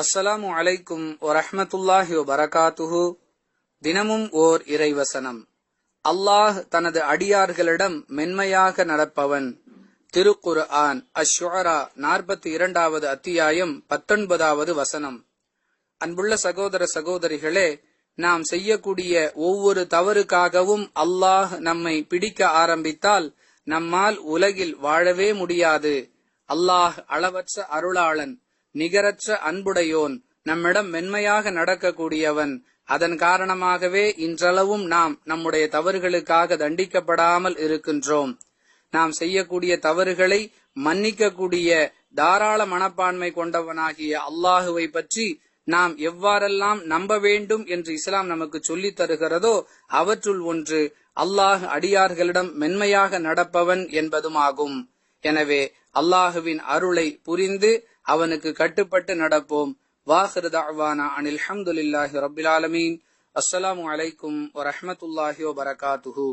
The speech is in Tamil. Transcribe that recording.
அஸ்ஸலாமு அலைக்கும் வரஹ்மத்துல்லாஹி வரகாத்துஹு தினமும் ஓர் இறைவசனம். அல்லாஹ் தனது அடியார்களிடம் மென்மையாக நடப்பவன். திருக்குர் ஆன் அஷ்வரா நாற்பத்தி இரண்டாவது அத்தியாயம் பத்தொன்பதாவது வசனம். அன்புள்ள சகோதர சகோதரிகளே நாம் செய்யக்கூடிய ஒவ்வொரு தவறுக்காகவும் அல்லாஹ் நம்மை பிடிக்க ஆரம்பித்தால் நம்மால் உலகில் வாழவே முடியாது. அல்லாஹ் அளவற்ற அருளாளன். நிகரற்ற அன்புடையோன் நம்மிடம் மென்மையாக நடக்கக்கூடியவன். அதன் காரணமாகவே இன்றளவும் நாம் நம்முடைய தவறுகளுக்காக தண்டிக்கப்படாமல் இருக்கின்றோம். நாம் செய்யக்கூடிய தவறுகளை மன்னிக்கக்கூடிய தாராள மனப்பான்மை கொண்டவனாகிய அல்லாஹுவை பற்றி நாம் எவ்வாறெல்லாம் நம்ப வேண்டும் என்று இஸ்லாம் நமக்கு சொல்லித் தருகிறதோ அவற்றுள் ஒன்று அல்லாஹ் அடியார்களிடம் மென்மையாக நடப்பவன் என்பதுமாகும். எனவே அல்லாஹுவின் அருளை புரிந்து அவனுக்கு கட்டுப்பட்டு நடப்போம். வாஹிரு தாவானா அனில் அஹமதுல்லாஹி ரபில் ஆலமீன். அஸ்ஸலாமு அலைக்கும் வரஹமத்துல்லாஹி வபரகாத்துஹு